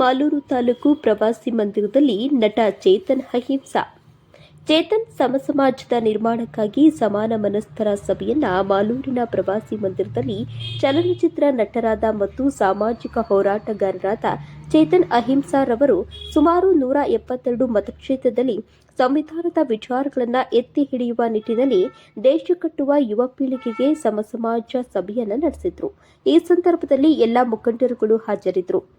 ಮಾಲೂರು ತಾಲೂಕು ಪ್ರವಾಸಿ ಮಂದಿರದಲ್ಲಿ ನಟ ಚೇತನ್ ಅಹಿಂಸಾ. ಚೇತನ್ ಸಮಸಮಾಜದ ನಿರ್ಮಾಣಕ್ಕಾಗಿ ಸಮಾನ ಮನಸ್ಥರ ಸಭೆಯನ್ನ ಮಾಲೂರಿನ ಪ್ರವಾಸಿ ಮಂದಿರದಲ್ಲಿ ಚಲನಚಿತ್ರ ನಟರಾದ ಮತ್ತು ಸಾಮಾಜಿಕ ಹೋರಾಟಗಾರರಾದ ಚೇತನ್ ಅಹಿಂಸಾರವರು ಸುಮಾರು ನೂರ ಎಪ್ಪತ್ತೆರಡು ಮತಕ್ಷೇತ್ರದಲ್ಲಿ ಸಂವಿಧಾನದ ವಿಚಾರಗಳನ್ನು ಎತ್ತಿ ಹಿಡಿಯುವ ನಿಟ್ಟಿನಲ್ಲಿ ದೇಶ ಕಟ್ಟುವ ಯುವ ಪೀಳಿಗೆಗೆ ಸಮಸಮಾಜ ಸಭೆಯನ್ನು ನಡೆಸಿದ್ರು. ಈ ಸಂದರ್ಭದಲ್ಲಿ ಎಲ್ಲ ಮುಖಂಡರುಗಳು ಹಾಜರಿದ್ದರು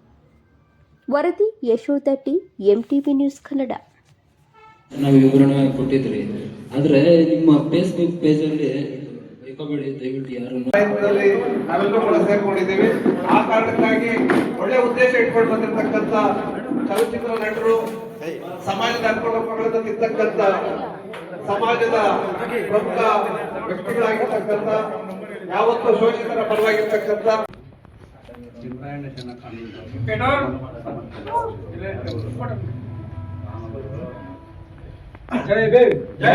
ವರದಿ Yashoda T MTV news Kannada. ನಾವು ವಿವರಣೆ ಕೊಟ್ಟಿದ್ರಿ. ಆದ್ರೆ ನಿಮ್ಮ ಫೇಸ್ಬುಕ್ ಪೇಜ್ ಅಲ್ಲಿ ಬೇಕಬೇಡಿ ದಯವಿಟ್ಟು ಯಾರು ನಾವೆಲ್ಲರೂ ಕೂಡ ಸೇರ್ಕೊಂಡಿದ್ದೀವಿ. ಆ ಕಾರಣಕ್ಕಾಗಿ ಒಳ್ಳೆ ಉದ್ದೇಶ ಇಟ್ಕೊಂಡು ಬಂದಿರತಕ್ಕಂತ ಚಲನಚಿತ್ರ ನಟರು ಸಮಾಜದ ಇರ್ತಕ್ಕಂಥ ಸಮಾಜದ ಪ್ರಮುಖ ವ್ಯಕ್ತಿಗಳಾಗಿರ್ತಕ್ಕಂಥ ಯಾವತ್ತೂ ಶೋಷಿತರ ಪರವಾಗಿರ್ತಕ್ಕಂಥ ಜೈ ಭೀಮ್ ಜೈ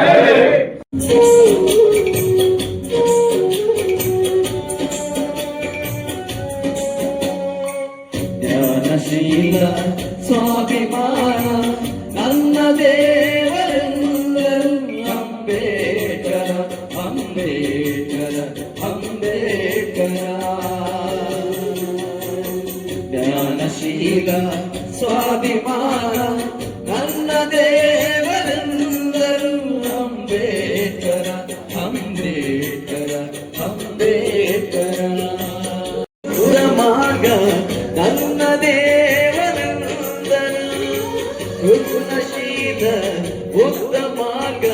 ಜ್ಞಾನಶೀಲ ಸ್ವಾಭಿಮಾನ ಜ್ಞಾನಶೀಲ ಸ್ವಾಭಿಮಾನ ನನ್ನ ದೇವರೆಲ್ಲರೂ ಅಂಬೇಡ್ಕರ ಅಂಬೇಡ್ಕರ ಅಂಬೇಡ್ಕರ ಮಾರ್ಗ ನನ್ನ ದೇವನಂದನ ಕೃಷ್ಣಶೀಲ ಉಕ್ತ ಮಾರ್ಗ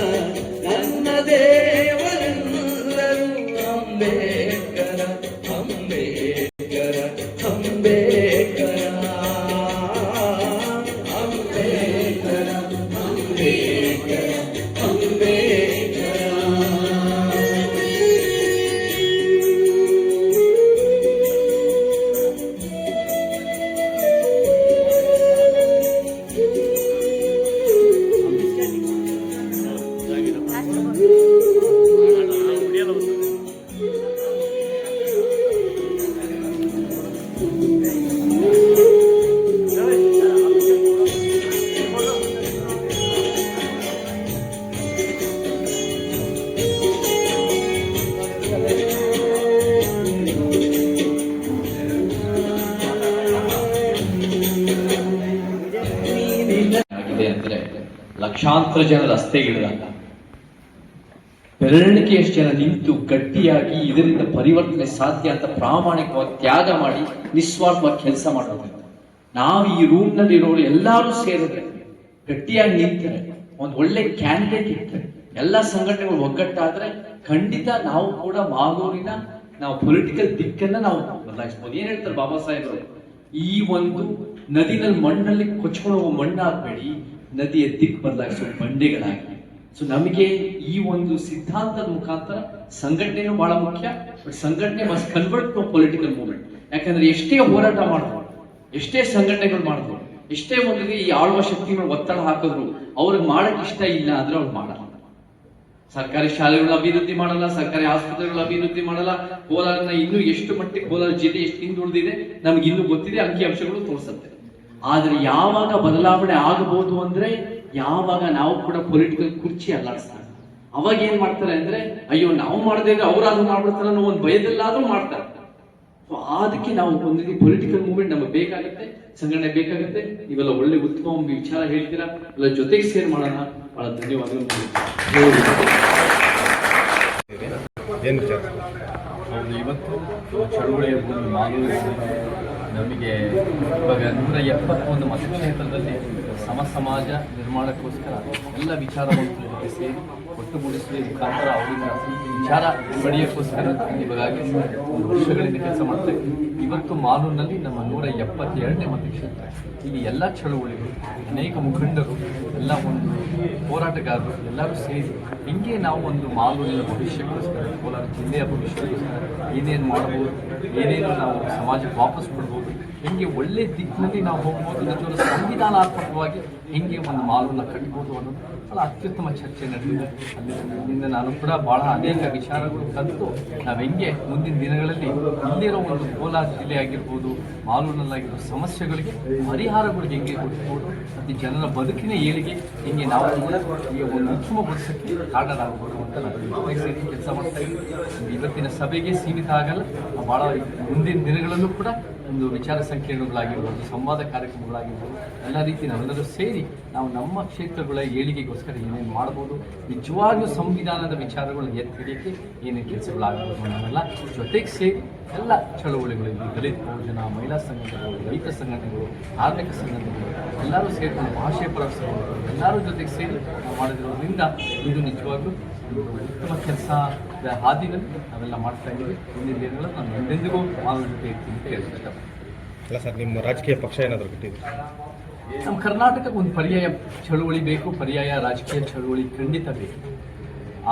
ಲಕ್ಷಾಂತರ ಜನ ರಸ್ತೆಗಿಳಿದಾಗ ಬೆರಳಿಕೆಯಷ್ಟು ಜನ ನಿಂತು ಗಟ್ಟಿಯಾಗಿ ಇದರಿಂದ ಪರಿವರ್ತನೆ ಸಾಧ್ಯ ಅಂತ ಪ್ರಾಮಾಣಿಕವಾಗಿ ತ್ಯಾಗ ಮಾಡಿ ನಿಸ್ವಾರ್ಥವಾಗಿ ಕೆಲಸ ಮಾಡೋದು ನಾವು ಈ ರೂಮ್ನಲ್ಲಿ ಇರೋರು ಎಲ್ಲರೂ ಸೇರಿದ್ರೆ, ಗಟ್ಟಿಯಾಗಿ ನಿಂತರೆ ಒಂದು ಒಳ್ಳೆ ಕ್ಯಾಂಡಿಡೇಟ್ ಇರ್ತಾರೆ ಎಲ್ಲ ಸಂಘಟನೆಗಳು ಒಗ್ಗಟ್ಟಾದ್ರೆ ಖಂಡಿತ ನಾವು ಕೂಡ ಮಾಗೂರಿನ ನಾವು ಪೊಲಿಟಿಕಲ್ ದಿಕ್ಕನ್ನ ನಾವು ಬದಲಾಯಿಸ್ಬೋದು ಏನ್ ಹೇಳ್ತಾರೆ ಬಾಬಾ ಸಾಹೇಬರು? ಈ ಒಂದು ನದಿನಲ್ಲಿ ಮಣ್ಣಲ್ಲಿ ಕೊಚ್ಕೊಂಡು ಹೋಗೋ ಮಣ್ಣು ಹಾಕ್ಬೇಡಿ ನದಿಯ ದಿಕ್ ಬದಲಾಯಿಸುವ ಬಂಡೆಗಳಾಗಿ ಸೊ ನಮಗೆ ಈ ಒಂದು ಸಿದ್ಧಾಂತದ ಮುಖಾಂತರ ಸಂಘಟನೆನೂ ಬಹಳ ಮುಖ್ಯ ಬಟ್ ಸಂಘಟನೆ ಮಸ್ ಕನ್ವರ್ಟ್ ಟು ಪೊಲಿಟಿಕಲ್ ಮೂವ್ಮೆಂಟ್ ಯಾಕಂದ್ರೆ ಎಷ್ಟೇ ಹೋರಾಟ ಮಾಡಿದ್ರು, ಎಷ್ಟೇ ಸಂಘಟನೆಗಳು ಮಾಡಿದ್ರು, ಎಷ್ಟೇ ಒಂದು ಈ ಆಳುವ ಶಕ್ತಿಗಳು ಒತ್ತಡ ಹಾಕಿದ್ರು, ಅವ್ರಿಗೆ ಮಾಡಕ್ ಇಷ್ಟ ಇಲ್ಲ ಅಂದ್ರೆ ಅವ್ರು ಮಾಡಲ್ಲ. ಸರ್ಕಾರಿ ಶಾಲೆಗಳ ಅಭಿವೃದ್ಧಿ ಮಾಡಲ್ಲ, ಸರ್ಕಾರಿ ಆಸ್ಪತ್ರೆಗಳ ಅಭಿವೃದ್ಧಿ ಮಾಡಲ್ಲ ಕೋಲಾರನ ಇನ್ನೂ ಎಷ್ಟು ಮಟ್ಟಿಗೆ, ಕೋಲಾರ ಜಿಲ್ಲೆ ಎಷ್ಟು ಹಿಂದುಳಿದಿದೆ, ನಮ್ಗೆ ಇನ್ನೂ ಗೊತ್ತಿದೆ ಅಂಕಿಅಂಶಗಳು ತೋರಿಸುತ್ತೆ. ಆದ್ರೆ ಯಾವಾಗ ಬದಲಾವಣೆ ಆಗಬಹುದು ಅಂದ್ರೆ ಯಾವಾಗ ನಾವು ಕೂಡ ಪೊಲಿಟಿಕಲ್ ಕುರ್ಚಿ ಅಲ್ಲಾಡಿಸ್ತಾರೆ. ಅವಾಗ ಏನ್ ಮಾಡ್ತಾರೆ ಅಂದ್ರೆ, ಅಯ್ಯೋ, ನಾವು ಮಾಡದೇ ಅವ್ರಾದ್ರೂ ಮಾಡ್ಬಿಡ್ತಾರೆ ಅನ್ನೋ ಒಂದು ಭಯದಲ್ಲಾದ್ರೂ ಮಾಡ್ತಾರೆ. ಅದಕ್ಕೆ ನಾವು ಒಂದು ಪೊಲಿಟಿಕಲ್ ಮೂವ್ಮೆಂಟ್ ನಮಗೆ ಬೇಕಾಗುತ್ತೆ, ಸಂಘಟನೆ ಬೇಕಾಗುತ್ತೆ. ಇವೆಲ್ಲ ಒಳ್ಳೆ ಉತ್ತಮ ವಿಚಾರ ಹೇಳ್ತೀರಾ? ಎಲ್ಲ ಜೊತೆಗೆ ಸೇರ್ ಮಾಡೋಣ. ಬಹಳ ಧನ್ಯವಾದಗಳು. ಏನು ಇವತ್ತು ಚಳುವಳಿಯ ನಮಗೆ ಇವಾಗ ನೂರ ಎಪ್ಪತ್ತೊಂದು ಮತಕ್ಷೇತ್ರದಲ್ಲಿ ಸಮ ಸಮಾಜ ನಿರ್ಮಾಣಕ್ಕೋಸ್ಕರ ಎಲ್ಲ ವಿಚಾರವನ್ನು ಸೇರಿ ಒಟ್ಟುಗೂಡಿಸುವ ಮುಖಾಂತರ ಅವರಿಂದ ವಿಚಾರ ಪಡೆಯೋಕ್ಕೋಸ್ಕರ ಇವಾಗಾಗಿ ಒಂದು ವರ್ಷಗಳಿಂದ ಕೆಲಸ ಮಾಡ್ತಾ ಇವತ್ತು ಮಾಲೂರಿನಲ್ಲಿ ನಮ್ಮ ನೂರ ಎಪ್ಪತ್ತೆರಡನೇ ಮತಕ್ಷೇತ್ರ. ಇಲ್ಲಿ ಎಲ್ಲ ಚಳುವಳಿಗಳು, ಅನೇಕ ಮುಖಂಡರು ಎಲ್ಲ ಒಂದು ಹೋರಾಟಗಾರರು ಎಲ್ಲರೂ ಸೇರಿ ಹಿಂಗೆ ನಾವು ಒಂದು ಮಾಲೂರಿನ ಭವಿಷ್ಯಕ್ಕೋಸ್ಕರ, ಕೋಲಾರ ಜಿಲ್ಲೆಯ ಭವಿಷ್ಯಕ್ಕೋಸ್ಕರ ಏನೇನು ಮಾಡ್ಬೋದು ಏನೇನು ನಾವು ಸಮಾಜಕ್ಕೆ ವಾಪಸ್ ಕೊಡ್ಬೋದು ಹೆಂಗೆ ಒಳ್ಳೆ ದಿಕ್ಕಿನಲ್ಲಿ ನಾವು ಹೋಗ್ಬೋದು ಜೊತೆ ಸಂವಿಧಾನಾತ್ಮಕವಾಗಿ ಹೆಂಗೆ ಒಂದು ಮಾಲನ್ನು ಕಟ್ಬೋದು ಅನ್ನೋದು ಬಹಳ ಅತ್ಯುತ್ತಮ ಚರ್ಚೆ ನಡೆದಿದೆ. ಅಲ್ಲಿಂದ ನಾನು ಕೂಡ ಬಹಳ ಅನೇಕ ವಿಚಾರಗಳು ಕಲಿತು ನಾವು ಹೆಂಗೆ ಮುಂದಿನ ದಿನಗಳಲ್ಲಿ ಇಲ್ಲಿರೋ ಒಂದು ಕೋಲಾರ ಜಿಲ್ಲೆ ಆಗಿರ್ಬೋದು, ಮಾಲೂರಿನಲ್ಲಾಗಿರೋ ಸಮಸ್ಯೆಗಳಿಗೆ ಪರಿಹಾರಗಳಿಗೆ ಹೆಂಗೆ ಹುಡುಕ್ಬೋದು ಮತ್ತು ಜನರ ಬದುಕಿನ ಏಳಿಗೆ ಹೆಂಗೆ ನಾವು ಈಗ ಒಂದು ಉತ್ತಮ ಬದುಕಕ್ಕೆ ಕಾರಣರಾಗಬಹುದು ಅಂತ ನಾನು ಕೆಲಸ ಮಾಡ್ತಾ ಇದ್ದೀನಿ. ಇವತ್ತಿನ ಸಭೆಗೆ ಸೀಮಿತ ಆಗಲ್ಲ ಭಾಳ ಮುಂದಿನ ದಿನಗಳಲ್ಲೂ ಕೂಡ ಒಂದು ವಿಚಾರ ಸಂಕಿರಣಗಳಾಗಿರ್ಬೋದು, ಸಂವಾದ ಕಾರ್ಯಕ್ರಮಗಳಾಗಿರ್ಬೋದು, ಎಲ್ಲ ರೀತಿ ನಾವೆಲ್ಲರೂ ಸೇರಿ ನಾವು ನಮ್ಮ ಕ್ಷೇತ್ರಗಳ ಏಳಿಗೆಗೋಸ್ಕರ ಏನೇನು ಮಾಡ್ಬೋದು ನಿಜವಾಗ್ಲೂ ಸಂವಿಧಾನದ ವಿಚಾರಗಳು ಎತ್ತಿ ಏನೇನು ಕೆಲಸಗಳಾಗ್ಬೋದು ಅನ್ನೋದೆಲ್ಲ ಜೊತೆಗೆ ಸೇರಿ ಎಲ್ಲ ಚಳವಳಿಗಳು ಇಲ್ಲಿ ದಲಿತ ಬಹುಜನ, ಮಹಿಳಾ ಸಂಘಟನೆಗಳು ರೈತ ಸಂಘಟನೆಗಳು, ಧಾರ್ಮಿಕ ಸಂಘಟನೆಗಳು, ಎಲ್ಲರೂ ಸೇರಿಕೊಂಡು ಭಾಷೆ ಪರ ಸಂಘಟನೆಗಳು ಎಲ್ಲರೂ ಜೊತೆಗೆ ಸೇರಿ ಮಾಡಿದಿರೋದ್ರಿಂದ ಇದು ನಿಜವಾಗ್ಲೂ ಉತ್ತಮ ಕೆಲಸ ಹಾದಿನಲ್ಲಿ ನಾವೆಲ್ಲ ಮಾಡ್ತಾ ಇದ್ದೀವಿ. ಮುಂದಿನ ದಿನಗಳಲ್ಲಿ ನಾನು ಎಂದೆಂದಿಗೂ ಮಾನವ ಜೊತೆ ಇರ್ತೀನಿ ಅಂತ ಹೇಳಕ್ಕೆ ಅಲ್ಲ ಸರ್ ನಿಮ್ಮ ರಾಜಕೀಯ ಪಕ್ಷ ಏನಾದರೂ ಕಟ್ಟಿದೆ ನಮ್ಮ ಕರ್ನಾಟಕಕ್ಕೆ ಒಂದು ಪರ್ಯಾಯ ಚಳುವಳಿ ಬೇಕು ಪರ್ಯಾಯ ರಾಜಕೀಯ ಚಳುವಳಿ ಖಂಡಿತ ಬೇಕು.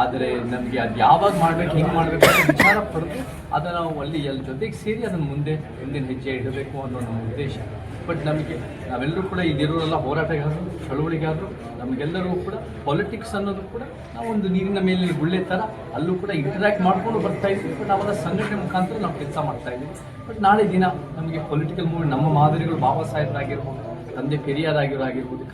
ಆದರೆ ನಮಗೆ ಅದು ಯಾವಾಗ ಮಾಡಬೇಕು ಹೆಂಗೆ ಮಾಡಬೇಕು ಅಂತ ವಿಚಾರ ಪಡೆದು ಅದನ್ನು ನಾವು ಅಲ್ಲಿ ಎಲ್ಲ ಜೊತೆಗೆ ಸೇರಿ ಅದನ್ನು ಮುಂದೆ ಮುಂದಿನ ಹೆಜ್ಜೆ ಇಡಬೇಕು ಅನ್ನೋ ನಮ್ಮ ಉದ್ದೇಶ. ಬಟ್ ನಮಗೆ ನಾವೆಲ್ಲರೂ ಕೂಡ ಇದಿರೋರೆಲ್ಲ ಹೋರಾಟಗಾರರು, ಚಳುವಳಿಗಾರರು, ನಮಗೆಲ್ಲರೂ ಕೂಡ ಪಾಲಿಟಿಕ್ಸ್ ಅನ್ನೋದು ಕೂಡ ನಾವು ಒಂದು ನೀರಿನ ಮೇಲೆ ಗುಳ್ಳೆ ಥರ ಅಲ್ಲೂ ಕೂಡ ಇಂಟರಾಕ್ಟ್ ಮಾಡ್ಕೊಂಡು ಬರ್ತಾ ಇದ್ವಿ. ಬಟ್ ನಾವೆಲ್ಲ ಸಂಘಟನೆ ಮುಖಾಂತರ ನಾವು ಕೆಲಸ ಮಾಡ್ತಾ ಇದ್ವಿ. ಬಟ್ ನಾಳೆ ದಿನ ನಮಗೆ ಪೊಲಿಟಿಕಲ್ ಮೂವ್ ನಮ್ಮ ಮಾದರಿಗಳು ಬಾಬಾ ಸಾಹೇಬ್ರಾಗಿರ್ಬೋದು ತಂದೆ ಪೆರಿಯಾರ್ ಆಗಿರೋ ಆಗಿರ್ಬೋದು,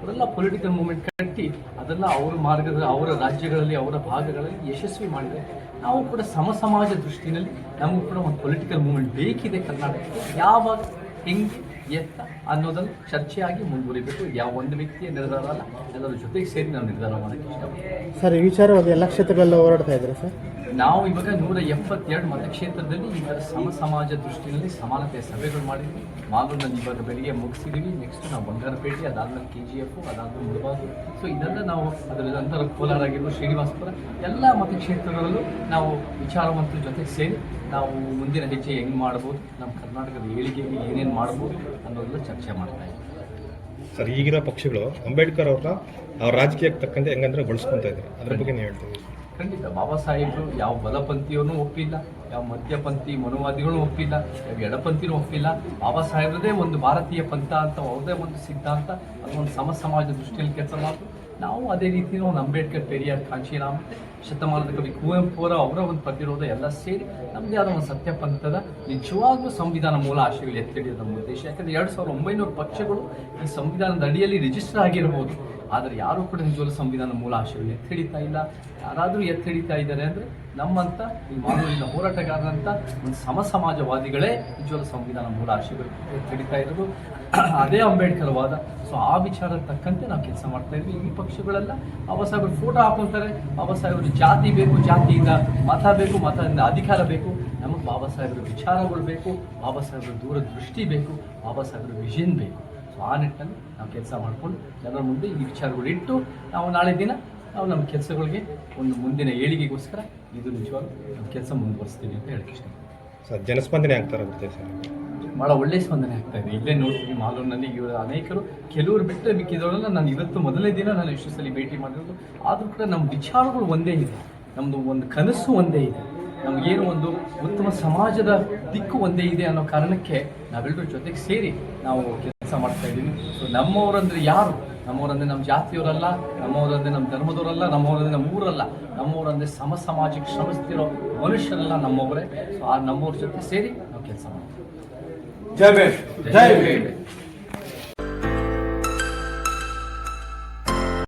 ಅವರೆಲ್ಲ ಪೊಲಿಟಿಕಲ್ ಮೂವ್ಮೆಂಟ್ ಕಟ್ಟಿ ಅದೆಲ್ಲ ಅವರ ಮಾರ್ಗದ ಅವರ ರಾಜ್ಯಗಳಲ್ಲಿ, ಅವರ ಭಾಗಗಳಲ್ಲಿ ಯಶಸ್ವಿ ಮಾಡಿದೆ ನಾವು ಕೂಡ ಸಮಸಮಾಜ ದೃಷ್ಟಿನಲ್ಲಿ ನಮಗೂ ಕೂಡ ಒಂದು ಪೊಲಿಟಿಕಲ್ ಮೂವ್ಮೆಂಟ್ ಬೇಕಿದೆ ಕರ್ನಾಟಕಕ್ಕೆ. ಯಾವಾಗ ಹೆಂಗೆ ಎತ್ತ ಅನ್ನೋದನ್ನು ಚರ್ಚೆಯಾಗಿ ಮುಂದುವರಿಬೇಕು. ಯಾವ ಒಂದು ವ್ಯಕ್ತಿಯ ನಿರ್ಧಾರ ಅಲ್ಲ ಎಲ್ಲರ ಜೊತೆಗೆ ಸೇರಿ ನಾವು ನಿರ್ಧಾರ ಮಾಡೋಕ್ಕೆ ಸರ್ ಈ ವಿಚಾರವಾಗಿ ಎಲ್ಲ ಕ್ಷೇತ್ರಗಳಲ್ಲ ಹೋರಾಡ್ತಾ ಇದ್ದಾರೆ ಸರ್? ನಾವು ಇವಾಗ ನೂರ ಎಪ್ಪತ್ತೆರಡು ಮತಕ್ಷೇತ್ರದಲ್ಲಿ ಈಗ ಸಮ ಸಮಾಜ ದೃಷ್ಟಿಯಲ್ಲಿ ಸಮಾನತೆಯ ಸಭೆಗಳು ಮಾಡಿದ್ವಿ. ಮಾಲೂರಿನಲ್ಲಿ ಇವಾಗ ಬೆಳಿಗ್ಗೆ ಮುಗಿಸಿದೀವಿ. ನೆಕ್ಸ್ಟ್ ನಾವು ಬಂಗಾರಪೇಟೆ ಅದಾದ್ಮೇಲೆ ಕೆ ಜಿ ಎಫ್ ಅದಾದ್ಮೇಲೆ ಮುಳಬಾಗಿಲು ಸೊ ಇದೆಲ್ಲ ನಾವು ಅದರ ನಂತರ ಕೋಲಾರ ಆಗಿರ್ಬೋದು ಶ್ರೀನಿವಾಸಪುರ ಎಲ್ಲ ಮತಕ್ಷೇತ್ರಗಳಲ್ಲೂ ನಾವು ವಿಚಾರವಂತರ ಜೊತೆ ಸೇರಿ ನಾವು ಮುಂದಿನ ಹೆಜ್ಜೆ ಹೆಂಗೆ ಮಾಡ್ಬೋದು ನಮ್ಮ ಕರ್ನಾಟಕದ ಏಳಿಗೆಗೆ ಏನೇನು ಮಾಡ್ಬೋದು ಅನ್ನೋದೆಲ್ಲ ಚರ್ಚೆ ಮಾಡ್ತಾ ಇದ್ದೀವಿ ಸರ್ ಈಗಿರೋ ಪಕ್ಷಗಳು ಅಂಬೇಡ್ಕರ್ ಅವ್ರನ್ನ ಅವ್ರ ರಾಜಕೀಯಕ್ಕೆ ತಕ್ಕಂತೆ ಹೆಂಗಂದ್ರೆ ಬಳಸ್ಕೊಂತ ಇದ್ದಾರೆ. ಅದ್ರ ಬಗ್ಗೆ ನೀವು ಹೇಳ್ತೀವಿ ಖಂಡಿತ. ಬಾಬಾ ಸಾಹೇಬ್ರು ಯಾವ ಬಲಪಂಥಿಯವನು ಒಪ್ಪಿಲ್ಲ ಯಾವ ಮಧ್ಯಪಂಥಿ ಮನುವಾದಿಗಳು ಒಪ್ಪಿಲ್ಲ ಯಾವ ಎಡಪಂಥಿನೂ ಒಪ್ಪಿಲ್ಲ. ಬಾಬಾ ಸಾಹೇಬ್ರದೇ ಒಂದು ಭಾರತೀಯ ಪಂಥ ಅಂತ ಅವ್ರದೇ ಒಂದು ಸಿದ್ಧಾಂತ ಅದೊಂದು ಸಮ ಸಮಾಜ ದೃಷ್ಟಿಯಲ್ಲಿ ಕೆಲಸ ಮಾಡ್ತು ನಾವು ಅದೇ ರೀತಿ ಒಂದು ಅಂಬೇಡ್ಕರ್, ಪೆರಿಯಾರ್ ಕಾಂಚೀರಾಮ್ ಶತಮಾನದ ಕವಿ ಕುವೆಂಪು ಅವರ ಒಂದು ಪ್ರತಿರೋಧ ಎಲ್ಲ ಸೇರಿ ನಮ್ಮದೇ ಆದ ಒಂದು ಸತ್ಯ ಪಂಥದ ನಿಜವಾಗ್ಲೂ ಸಂವಿಧಾನ ಮೂಲ ಆಶಯಗಳು ಎತ್ತಿಡಿಯೋದು ನಮ್ಮ ಉದ್ದೇಶ. ಯಾಕಂದ್ರೆ ಎರಡು ಸಾವಿರದ ಒಂಬೈನೂರು ಪಕ್ಷಗಳು ಈ ಸಂವಿಧಾನದ ಅಡಿಯಲ್ಲಿ ರಿಜಿಸ್ಟರ್ ಆಗಿರ್ಬೋದು. ಆದರೆ ಯಾರೂ ಕೂಡ ನಿಜವಾಗ್ಲೂ ಸಂವಿಧಾನ ಮೂಲ ಆಶಯಗಳು ಎತ್ತಿಡಿತಾ ಇಲ್ಲ. ಯಾರಾದರೂ ಎತ್ತಿಡಿತಾ ಇದ್ದಾರೆ ಅಂದರೆ ನಮ್ಮಂಥ ಈ ಮಾನವೀಯ ಹೋರಾಟಗಾರರಂಥ ಒಂದು ಸಮ ಸಮಾಜವಾದಿಗಳೇ ನಿಜವಾಗ್ಲೂ ಸಂವಿಧಾನ ಮೂಲ ಆಶಯಗಳು ತಿಳಿತಾ ಇರೋದು. ಅದೇ ಅಂಬೇಡ್ಕರ್ ವಾದ. ಸೊ ಆ ವಿಚಾರ ತಕ್ಕಂತೆ ನಾವು ಕೆಲಸ ಮಾಡ್ತಾ ಇದ್ವಿ. ಈ ಪಕ್ಷಗಳೆಲ್ಲ ಸಾಹೇಬ್ರು ಫೋಟೋ ಹಾಕೊಳ್ತಾರೆ ಸಾಹೇಬ್ರು ಜಾತಿ ಬೇಕು, ಜಾತಿಯಿಂದ ಮತ ಬೇಕು, ಮತದಿಂದ ಅಧಿಕಾರ ಬೇಕು. ನಮಗೆ ಬಾಬಾ ಸಾಹೇಬ್ರ ವಿಚಾರಗಳು ಬೇಕು ಬಾಬಾ ಸಾಹೇಬ್ರ ದೂರದೃಷ್ಟಿ ಬೇಕು ಬಾಬಾ ಸಾಹೇಬ್ರ ವಿಷನ್ ಬೇಕು. ಸೊ ಆ ನಿಟ್ಟಿನಲ್ಲಿ ನಾವು ಕೆಲಸ ಮಾಡಿಕೊಂಡು ಜನರ ಮುಂದೆ ಈ ವಿಚಾರಗಳು ಇಟ್ಟು ನಾವು ನಾಳೆ ದಿನ ನಾವು ನಮ್ಮ ಕೆಲಸಗಳಿಗೆ ಒಂದು ಮುಂದಿನ ಏಳಿಗೆಗೋಸ್ಕರ ಇದು ನಿಜವಾಗ್ಲೂ ಕೆಲಸ ಮುಂದುವರಿಸ್ತೀನಿ ಅಂತ ಹೇಳಕ್ಕೆ ಇಷ್ಟ. ಸರ್ ಜನಸ್ಪಂದನೆ ಆಗ್ತಾ ಇರುತ್ತೆ ಸರ್. ಭಾಳ ಒಳ್ಳೆ ಸ್ಪಂದನೆ ಆಗ್ತಾ ಇದೆ. ಇಲ್ಲೇ ನೋಡ್ತೀವಿ ಮಾಲೂರಿನಲ್ಲಿ ಇವರು ಅನೇಕರು ಕೆಲವರು ಬಿಟ್ಟರೆ ಬಿಕ್ಕಿದವರೆಲ್ಲ ನಾನು ಇವತ್ತು ಮೊದಲನೇ ದಿನ ನಾನು ಎಷ್ಟು ಸಲ ಭೇಟಿ ಮಾಡಿರೋದು. ಆದರೂ ಕೂಡ ನಮ್ಮ ವಿಚಾರಗಳು ಒಂದೇ ಇದೆ. ನಮ್ಮದು ಒಂದು ಕನಸು ಒಂದೇ ಇದೆ. ನಮಗೇನು ಒಂದು ಉತ್ತಮ ಸಮಾಜದ ದಿಕ್ಕು ಒಂದೇ ಇದೆ ಅನ್ನೋ ಕಾರಣಕ್ಕೆ ನಾವೆಲ್ಲರೂ ಜೊತೆಗೆ ಸೇರಿ ನಾವು ಕೆಲಸ ಮಾಡ್ತಾ ಇದ್ದೀವಿ. ಸೊ ನಮ್ಮವರಂದ್ರೆ ಯಾರು? ನಮ್ಮವರಂದ್ರೆ ನಮ್ಮ ಜಾತಿಯವರಲ್ಲ ನಮ್ಮವರಂದ್ರೆ ನಮ್ಮ ಧರ್ಮದವರಲ್ಲ ನಮ್ಮವರಂದ್ರೆ ನಮ್ಮ ಊರಲ್ಲ ನಮ್ಮವರಂದ್ರೆ ಸಮ ಸಮಾಜಕ್ಕೆ ಶ್ರಮಿಸ್ತಿರೋ ಮನುಷ್ಯರೆಲ್ಲ ನಮ್ಮವರೇ ಸೊ ಆ ನಮ್ಮವ್ರ ಜೊತೆ ಸೇರಿ ನಾವು ಕೆಲಸ ಮಾಡ್ತೀವಿ. ಜೈ ಭೀಮ್. ಜೈ ಭೀಮ್.